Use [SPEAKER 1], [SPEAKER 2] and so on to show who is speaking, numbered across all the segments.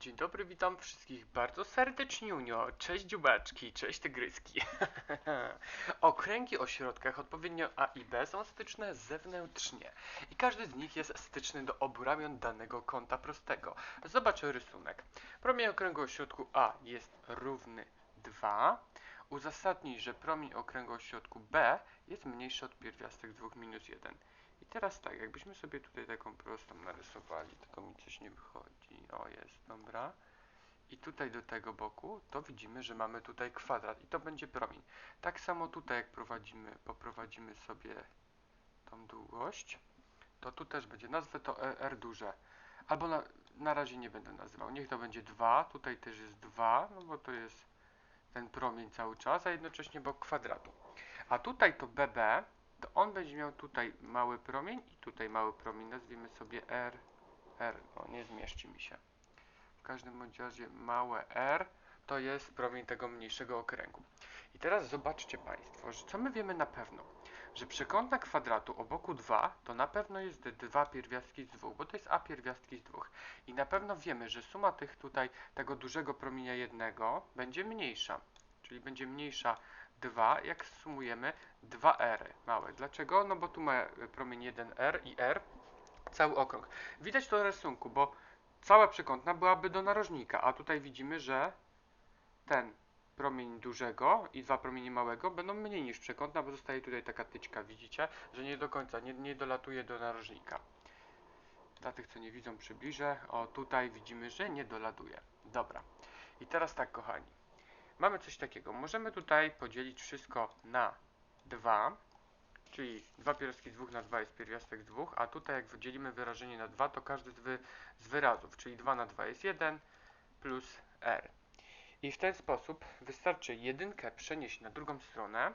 [SPEAKER 1] Dzień dobry, witam wszystkich bardzo serdecznie, Unio. Cześć dziubaczki, cześć tygryski. Okręgi o środkach odpowiednio A i B są styczne zewnętrznie i każdy z nich jest styczny do obu ramion danego kąta prostego. Zobaczę rysunek. Promień okręgu o środku A jest równy 2. Uzasadnij, że promień okręgu o środku B jest mniejszy od pierwiastek 2 minus 1. I teraz tak, jakbyśmy sobie tutaj taką prostą narysowali, tylko mi coś nie wychodzi. O, jest, dobra. I tutaj do tego boku, to widzimy, że mamy tutaj kwadrat i to będzie promień. Tak samo tutaj, jak prowadzimy, poprowadzimy sobie tą długość, to tu też będzie. Nazwę to E- R duże. Albo na, na razie nie będę nazywał. Niech to będzie 2. Tutaj też jest 2, no bo to jest ten promień cały czas, a jednocześnie bok kwadratu. A tutaj to BB, to on będzie miał tutaj mały promień i tutaj mały promień. Nazwijmy sobie R, R. No nie zmieści mi się. W każdym razie małe R to jest promień tego mniejszego okręgu. I teraz zobaczcie Państwo, że co my wiemy na pewno? Że przekątna kwadratu o boku 2 to na pewno jest 2 pierwiastki z 2, bo to jest A pierwiastki z 2. I na pewno wiemy, że suma tych tutaj, tego dużego promienia jednego będzie mniejsza. Czyli będzie mniejsza 2, jak sumujemy 2R małe. Dlaczego? No bo tu ma promień 1R i R, cały okrąg. Widać to na rysunku, bo cała przekątna byłaby do narożnika, a tutaj widzimy, że ten promień dużego i dwa promienie małego będą mniej niż przekątna, bo zostaje tutaj taka tyczka, widzicie, że nie do końca, nie, nie dolatuje do narożnika. Dla tych, co nie widzą, przybliżę. O, tutaj widzimy, że nie dolatuje. Dobra. I teraz tak, kochani. Mamy coś takiego. Możemy tutaj podzielić wszystko na 2, czyli 2 pierwiastki z 2 na 2 jest pierwiastek z 2, a tutaj jak wydzielimy wyrażenie na 2, to każdy z, wy, z wyrazów, czyli 2 na 2 jest 1 plus r. I w ten sposób wystarczy jedynkę przenieść na drugą stronę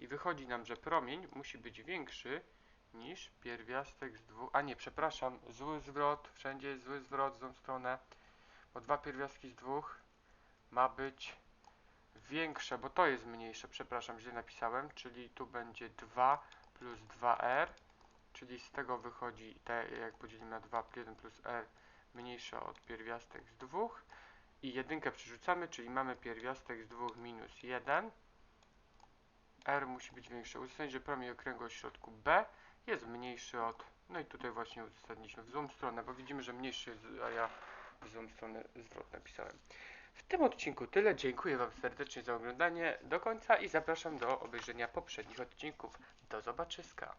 [SPEAKER 1] i wychodzi nam, że promień musi być większy niż pierwiastek z 2, a nie, przepraszam, zły zwrot, wszędzie jest zły zwrot w tą stronę, bo 2 pierwiastki z 2 ma być większe, bo to jest mniejsze, przepraszam, źle napisałem, czyli tu będzie 2 plus 2r, czyli z tego wychodzi, te, jak podzielimy na 2, 1 plus r mniejsze od pierwiastek z 2 i jedynkę przerzucamy, czyli mamy pierwiastek z 2 minus 1, r musi być większe. Uzasadnij, że promień okręgu o środku B jest mniejszy od, no i tutaj właśnie uzasadniliśmy w złą stronę, bo widzimy, że mniejszy jest, a ja w złą stronę zwrot napisałem. W tym odcinku tyle. Dziękuję Wam serdecznie za oglądanie do końca i zapraszam do obejrzenia poprzednich odcinków. Do zobaczyska.